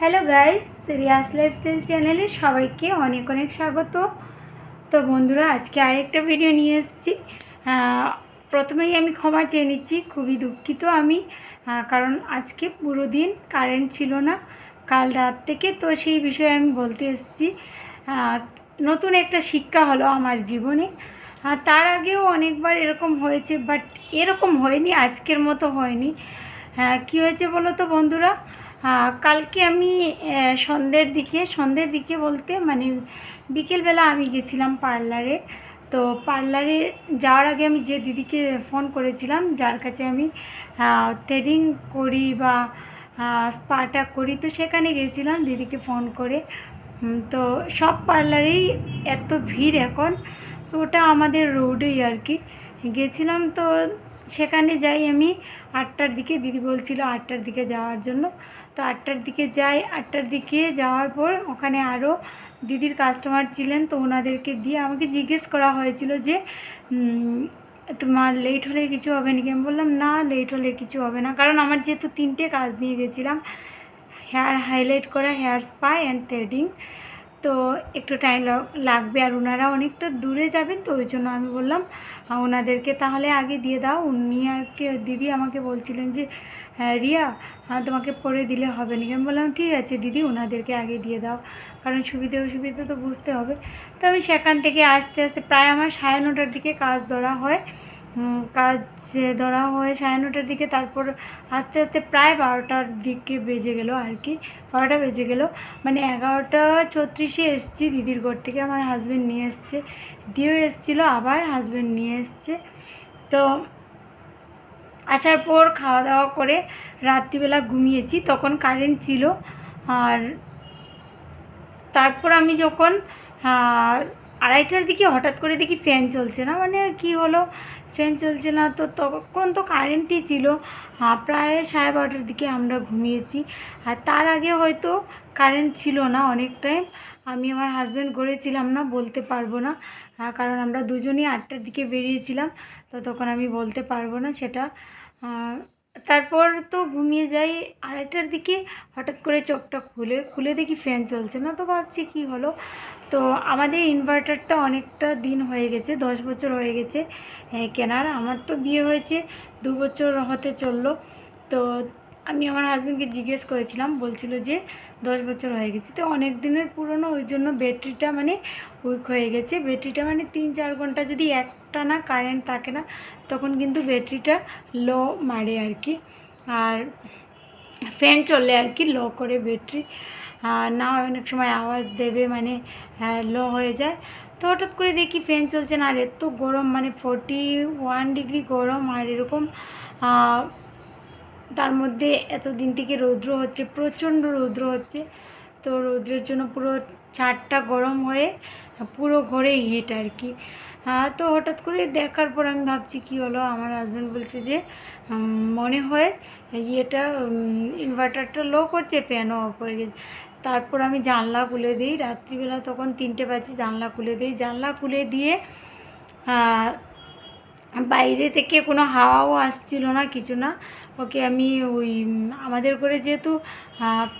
Hello guys Riya's lifestyle চ্যানেলে সবাইকে অনেক অনেক স্বাগত। তো বন্ধুরা, আজকে আরেকটা ভিডিও নিয়ে এসেছি। প্রথমেই আমি ক্ষমা চেয়ে নিচ্ছি, খুবই দুঃখিত আমি। কারণ আজকে পুরো দিন কারেন্ট ছিল না, কাল রাত থেকে। তো সেই বিষয়ে আমি বলতে এসেছি নতুন একটা শিক্ষা হলো আমার জীবনে। তার আগেও অনেকবার এরকম হয়েছে বাট এরকম হয়নি, আজকের মতো হয়নি। হ্যাঁ কী হয়েছে বলো তো বন্ধুরা? কালকে আমি সন্ধ্যের দিকে সন্ধ্যের দিকে বলতে মানে বিকেলবেলা আমি গেছিলাম পার্লারে। তো পার্লারে যাওয়ার আগে আমি যে দিদিকে ফোন করেছিলাম, যার কাছে আমি থ্রেডিং করি বা স্পাটা করি, তো সেখানে গেছিলাম দিদিকে ফোন করে। তো সব পার্লারেই এত ভিড় এখন, তো ওটা আমাদের রোডেই আর কি। গেছিলাম তো সেখানে যাই আমি, আটটার দিকে, দিদি বলছিল আটটার দিকে যাওয়ার জন্য। তো আটটার দিকে যাই। আটটার দিকে যাওয়ার পর ওখানে আরও দিদির কাস্টমার ছিলেন, তো ওনাদেরকে দিয়ে আমাকে জিজ্ঞেস করা হয়েছিল যে তোমার লেট হলে কিছু হবে নাকি? আমি বললাম, না লেট হলে কিছু হবে না। কারণ আমার যেহেতু তিনটে কাজ নিয়ে গেছিলাম হেয়ার হাইলাইট করা হেয়ার স্পা অ্যান্ড থ্রেডিং তো একটু টাইম লাগবে আর ওনারা অনেকটা দূরে যাবেন তো, ওই জন্য আমি বললাম ওনাদেরকে তাহলে আগে দিয়ে দাও। উনি আর কি, দিদি আমাকে বলছিলেন যে হ্যাঁ রিয়া তোমাকে পরে দিলে হবে নাকি? আমি বললাম, ঠিক আছে দিদি, ওনাদেরকে আগে দিয়ে দাও। কারণ সুবিধে অসুবিধা তো বুঝতে হবে। তো আমি সেখান থেকে আস্তে আস্তে প্রায় আমার সাড়ে নটার দিকে কাজ ধরা হয়। কাজ ধরা হয় সাড়ে নটার দিকে, তারপর আস্তে আস্তে প্রায় বারোটার দিকে বেজে গেল আর কি, বারোটা বেজে গেল। মানে এগারোটা ছত্রিশে এসছি, দিদির ঘর থেকে আমার হাজব্যান্ড নিয়ে এসছে। দিয়েও এসছিলো, আবার হাজব্যান্ড নিয়ে এসছে। তো আসার পর খাওয়া দাওয়া করে রাত্রিবেলা ঘুমিয়েছি, তখন কারেন্ট ছিল। আর তারপর আমি যখন আড়াইটার দিকে হঠাৎ করে দেখি ফ্যান চলছে না মানে কি হলো? ফ্যান চলছে না তো তখন তো কারেন্টই ছিল। প্রায় সাড়ে বারোটার দিকে আমরা ঘুমিয়েছি। আর তার আগে হয়তো কারেন্ট ছিল না অনেক টাইম আমি আমার হাজব্যান্ড গড়েছিলাম না, বলতে পারব না। কারণ আমরা দুজনেই আটটার দিকে বেরিয়েছিলাম, তো তখন আমি বলতে পারব না সেটা। তারপর তো ঘুমিয়ে যাই আড়াইটার দিকে, হঠাৎ করে চোখটা খুলে খুলে দেখি ফ্যান চলছে না, তো ভাবছি কি হলো? তো আমাদের ইনভার্টারটা অনেকটা দিন হয়ে গেছে, দশ বছর হয়ে গেছে কেনার। আমার তো বিয়ে হয়েছে দু বছর হতে চলল। তো আমি আমার হাজব্যান্ডকে জিজ্ঞেস করেছিলাম, বলছিল যে দশ বছর হয়ে গেছে, তো অনেক দিনের পুরনো, ওই জন্য ব্যাটারিটা মানে উইক হয়ে গেছে। ব্যাটারিটা মানে তিন চার ঘণ্টা যদি একটা না কারেন্ট থাকে না, তখন কিন্তু ব্যাটারিটা লো মারে আর কি আর ফ্যান চললে আর কি লো করে ব্যাটারি। না হয় অনেক সময় আওয়াজ দেবে মানে লো হয়ে যায়। তো হঠাৎ করে দেখি ফ্যান চলছে না, আর এত গরম মানে ফোরটি ওয়ান ডিগ্রি গরম, আর এরকম তার মধ্যে এত দিন থেকে রৌদ্র হচ্ছে, প্রচণ্ড রৌদ্র হচ্ছে। তো রৌদ্রের জন্য পুরো ছাদটা গরম হয়ে পুরো ঘরে হিট আর কি। আহ, তো হঠাৎ করে দেখার পর আমি ভাবছি কি হলো? আমার হাজব্যান্ড বলছে যে মনে হয় ইয়েটা ইনভার্টারটা লো করছে ফ্যানও অফ হয়ে গেছে। তারপর আমি জানলা খুলে দিই। রাত্রিবেলা তখন তিনটে বাজে জানলা খুলে দিই। জানলা খুলে দিয়ে বাইরে থেকে কোনো হাওয়াও আসছিল না কিছু না। ওকে আমি ওই, আমাদের করে যেহেতু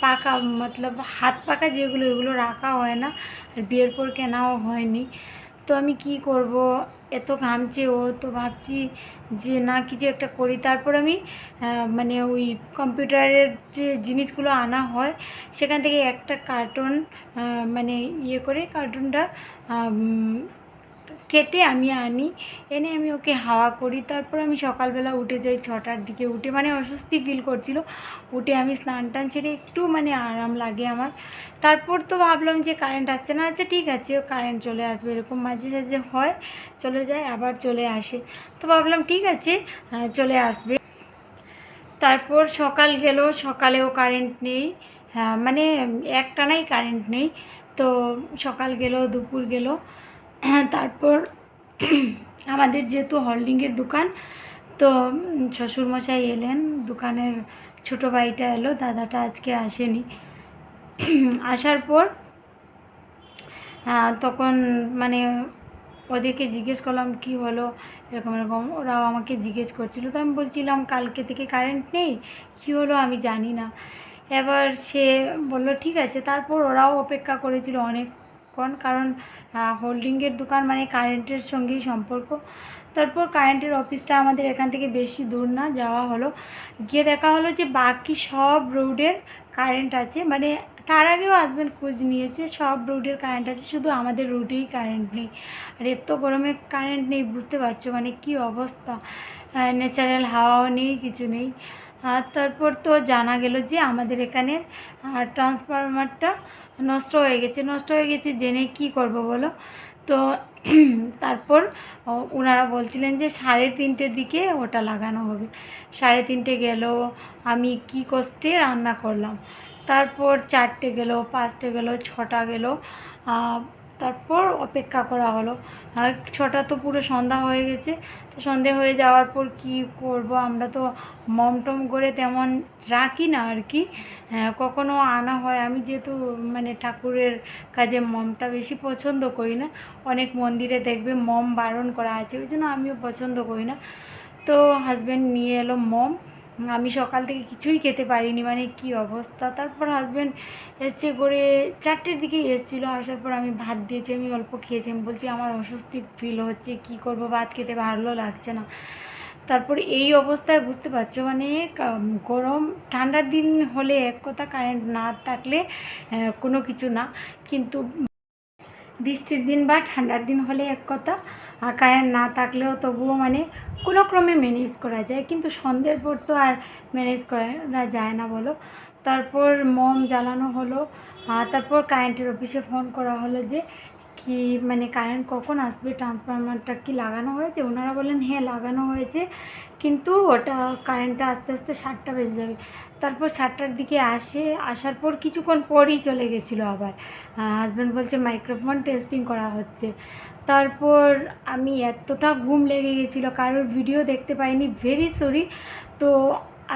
পাকা, মতলব হাত পাকা যেগুলো এগুলো রাখা হয় না, আর বিয়ের পর কেনাও হয়নি। তো আমি কি করব? এত ঘামছে ও, তো ভাবছি যে না, কিছু একটা করি। তারপর আমি মানে ওই কম্পিউটারের যে জিনিসগুলো আনা হয়, সেখান থেকে একটা কার্টুন মানে ইয়ে করে, কার্টুনটা কেটে আমি আনি, এনে আমি ওকে হাওয়া করি। তারপর আমি সকালবেলা উঠে যাই ছটার দিকে উঠে মানে অস্বস্তি ফিল করছিল। উঠে আমি স্নান টান ছেড়ে একটু মানে আরাম লাগে আমার। তারপর তো ভাবলাম যে কারেন্ট আসছে না আচ্ছা ঠিক আছে কারেন্ট চলে আসবে, এরকম মাঝে সাঝে হয়, চলে যায়, আবার চলে আসে। তো ভাবলাম ঠিক আছে চলে আসবে। তারপর সকাল গেল, সকালেও কারেন্ট নেই হ্যাঁ মানে একটানাই কারেন্ট নেই। তো সকাল গেল, দুপুর গেল তারপর আমাদের যেহেতু হোল্ডিংয়ের দোকান, তো শ্বশুরমশাই এলেন, দোকানের ছোটো ভাইটা এলো, দাদাটা আজকে আসেনি। আসার পর তখন মানে ওদেরকে জিজ্ঞেস করলাম, কি হলো? এরকম এরকম। ওরাও আমাকে জিজ্ঞেস করছিল। তো আমি বলছিলাম, কালকে থেকে কারেন্ট নেই? কী হলো আমি জানি না। এবার সে বলল, ঠিক আছে। তারপর ওরাও অপেক্ষা করেছিল অনেকক্ষণ কারণ হোল্ডিংয়ের দোকান মানে কারেন্টের সঙ্গেই সম্পর্ক। তারপর কারেন্টের অফিসটা আমাদের এখান থেকে বেশি দূর না, যাওয়া হলো। গিয়ে দেখা হলো যে বাকি সব রোডের কারেন্ট আছে মানে তার আগেও হাজব্যান্ড খোঁজ নিয়েছে, সব রোডের কারেন্ট আছে, শুধু আমাদের রোডেই কারেন্ট নেই। আর এত গরমে কারেন্ট নেই, বুঝতে পারছ মানে কি অবস্থা? ন্যাচারাল হাওয়াও নেই, কিছু নেই। আর তারপর তো জানা গেল যে আমাদের এখানে ট্রান্সফরমারটা নষ্ট হয়ে গেছে। নষ্ট হয়ে গেছে জেনে কি করব বলো? তো তারপর ওনারা বলছিলেন যে সাড়ে তিনটের দিকে ওটা লাগানো হবে। সাড়ে তিনটে গেল, আমি কি কষ্টে রান্না করলাম। তারপর চারটে গেল, পাঁচটে গেল, ছটা গেল তারপর অপেক্ষা করা হলো। আর ছটা তো পুরো সন্ধ্যা হয়ে গেছে। তো সন্ধে হয়ে যাওয়ার পর কি করব? আমরা তো মম টম করে তেমন রাখি না আর কি। হ্যাঁ, কখনো আনা হয়। আমি যেহেতু মানে ঠাকুরের কাজে মমটা বেশি পছন্দ করি না। অনেক মন্দিরে দেখবে মম বারণ করা আছে। ওই জন্য আমিও পছন্দ করি না। তো হাজব্যান্ড নিয়ে এলো মম। আমি সকাল থেকে কিছুই খেতে পারিনি। মানে কি অবস্থা? তারপর হাজব্যান্ড এসছে করে চারটের দিকে এসেছিল। আসার পর আমি ভাত দিয়েছি, আমি অল্প খেয়েছি। আমি বলছি, আমার অস্বস্তি ফিল হচ্ছে, কি করব? ভাত খেতে ভালো লাগছে না। তারপর এই অবস্থায় বুঝতে পারছ মানে গরম, ঠান্ডার দিন হলে এক কথা কারেন্ট না থাকলে কোনো কিছু না। কিন্তু বৃষ্টির দিন বা ঠান্ডার দিন হলে এক কথা কারেন্ট না থাকলেও তবুও মানে কোনো ক্রমে ম্যানেজ করা যায়। কিন্তু সন্ধ্যের পর তো আর ম্যানেজ করা যায় না বলো। তারপর মম জ্বালানো হলো। তারপর কারেন্টের অফিসে ফোন করা হলো যে, কি মানে কারেন্ট কখন আসবে, ট্রান্সফরমারটা কি লাগানো হয়েছে? ওনারা বললেন হ্যাঁ লাগানো হয়েছে। কিন্তু ওটা কারেন্টটা আস্তে আস্তে সাতটা বেজে যাবে। তারপর সাতটার দিকে আসে, আসার পর কিছুক্ষণ পরই চলে গেছিল আবার। হাজব্যান্ড বলছে মাইক্রোফোন টেস্টিং করা হচ্ছে। তারপর আমি এতটা ঘুম লেগে গেছিল, কারোর ভিডিও দেখতে পাইনি ভেরি সরি তো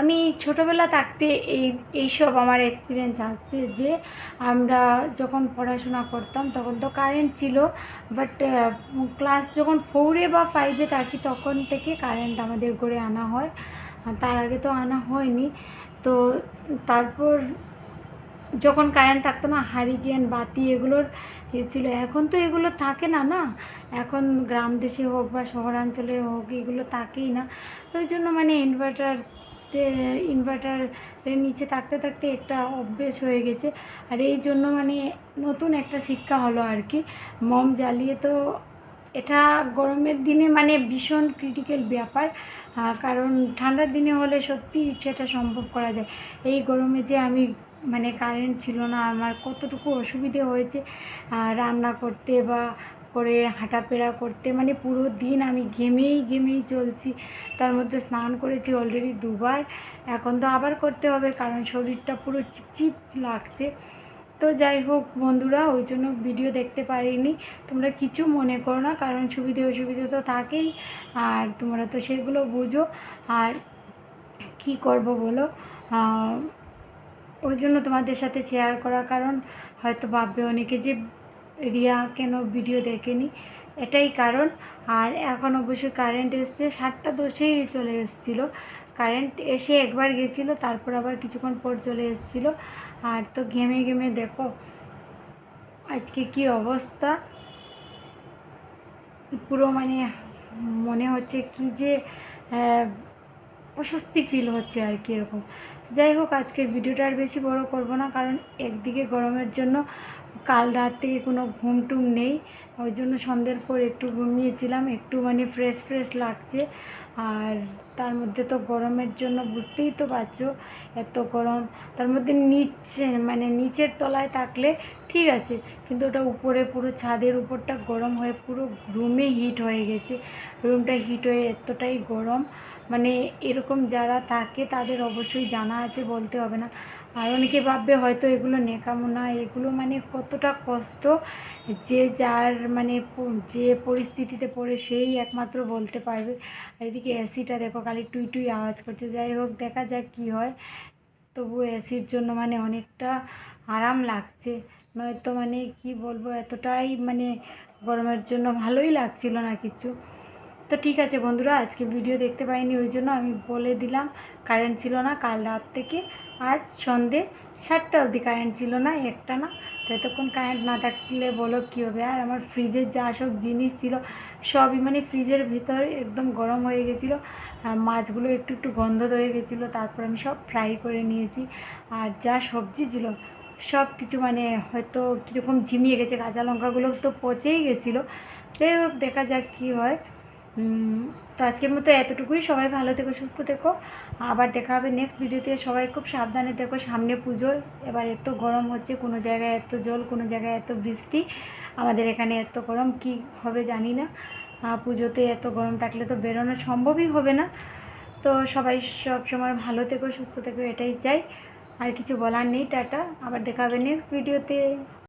আমি ছোটোবেলা থাকতে এই, এইসব আমার এক্সপিরিয়েন্স আছে যে আমরা যখন পড়াশোনা করতাম তখন তো কারেন্ট ছিল বাট ক্লাস যখন ফোরে বা ফাইভে থাকি তখন থেকে কারেন্ট আমাদের ঘরে আনা হয়। তার আগে তো আনা হয়নি। তো তারপর যখন কারেন্ট থাকতো না হারিকেন বাতি এগুলোর ইয়ে ছিল। এখন তো এগুলো থাকে না না? এখন গ্রাম দেশে হোক বা শহরাঞ্চলে হোক এগুলো থাকেই না। তো ওই জন্য মানে ইনভার্টারতে ইনভার্টারের নিচে থাকতে থাকতে একটা অভ্যেস হয়ে গেছে। আর এই জন্য মানে নতুন একটা শিক্ষা হলো আর কি। মম জ্বালিয়ে তো এটা গরমের দিনে মানে ভীষণ ক্রিটিক্যাল ব্যাপার কারণ ঠান্ডার দিনে হলে সত্যি সেটা সম্ভব করা যায়। এই গরমে যে আমি মানে কারেন্ট ছিল না, আমার কতটুকু অসুবিধে হয়েছে রান্না করতে বা করে হাঁটাফেরা করতে মানে পুরো দিন আমি ঘেমেই ঘেমেই চলছি। তার মধ্যে স্নান করেছি অলরেডি দুবার, এখন তো আবার করতে হবে, কারণ শরীরটা পুরো চিপচিপ লাগছে। তো যাই হোক বন্ধুরা, ওই জন্য ভিডিও দেখতে পারিনি। তোমরা কিছু মনে করো না, কারণ সুবিধে অসুবিধে তো থাকেই। আর তোমরা তো সেগুলো বুঝো। আর কি করব বলো? ওই জন্য তোমাদের সাথে শেয়ার করা কারণ হয়তো ভাববে অনেকে যে রিয়া কেন ভিডিও দেখেনি? এটাই কারণ। আর এখন অবশ্যই কারেন্ট এসছে, সাতটা দশেই চলে এসেছিল। কারেন্ট এসে একবার গেছিল, তারপর আবার কিছুক্ষণ পর চলে এসেছিল। আর তো গেমে গেমে দেখো, আজকে কি অবস্থা? পুরো মানে মনে হচ্ছে কি যে অস্বস্তি ফিল হচ্ছে আর কি এরকম। যাই হোক, আজকের ভিডিওটা আর বেশি বড় করব না, কারণ একদিকে গরমের জন্য কাল রাত থেকে কোনো ঘুম টুম নেই। ওই জন্য সন্ধ্যের পর একটু ঘুমিয়েছিলাম, একটু মানে ফ্রেশ ফ্রেশ লাগছে। আর তার মধ্যে তো গরমের জন্য বুঝতেই তো পারছ, এত গরম। তার মধ্যে নিচে মানে নিচের তলায় থাকলে ঠিক আছে, কিন্তু ওটা উপরে পুরো ছাদের উপরটা গরম হয়ে পুরো রুমে হিট হয়ে গেছে। রুমটা হিট হয়ে এতটাই গরম। মানে এরকম যারা থাকে তাদের অবশ্যই জানা আছে, বলতে হবে না। আর অনেকে ভাববে হয়তো এগুলো নেকামো না এগুলো মানে কতটা কষ্ট যে যার মানে যে পরিস্থিতিতে পড়ে সেই একমাত্র বলতে পারবে। আর এদিকে এসিটা দেখো, খালি টুই টুই আওয়াজ করছে। যাই হোক, দেখা যাক কী হয়। তবু এসির জন্য মানে অনেকটা আরাম লাগছে। নয়তো মানে কি বলব, এতটাই মানে গরমের জন্য ভালোই লাগছিল না কিছু। তো ঠিক আছে বন্ধুরা, আজকে ভিডিও দেখতে পাইনি, ওই জন্য আমি বলে দিলাম কারেন্ট ছিল না কাল রাত থেকে, আজ সন্ধে সাতটা অবধি কারেন্ট ছিল না, একটা না। তো এতক্ষণ কারেন্ট না থাকলে বলো কী হবে? আর আমার ফ্রিজের যা সব জিনিস ছিল, সবই মানে ফ্রিজের ভিতরে একদম গরম হয়ে গেছিল। মাছগুলো একটু একটু গন্ধ ধরে গেছিল, তারপর আমি সব ফ্রাই করে নিয়েছি। আর যা সবজি ছিল, সব কিছু মানে হয়তো কীরকম ঝিমিয়ে গেছে, কাঁচা লঙ্কাগুলো তো পচেই গেছিল। যাই হোক, দেখা যাক কী হয়। তো আজকের মতো এতটুকুই। সবাই ভালো থেকো, সুস্থ থেকো। আবার দেখা হবে নেক্সট ভিডিওতে সবাই খুব সাবধানে থেকো। সামনে পুজো। এবার এত গরম হচ্ছে, কোনো জায়গায় এত জল, কোনো জায়গায় এত বৃষ্টি। আমাদের এখানে এত গরম, কি হবে জানি না। পুজোতে এত গরম থাকলে তো বেরোনো সম্ভবই হবে না। তো সবাই সব সময় ভালো থেকো, সুস্থ থেকো, এটাই চাই। আর কিছু বলার নেই, টাটা। আবার দেখা হবে নেক্সট ভিডিওতে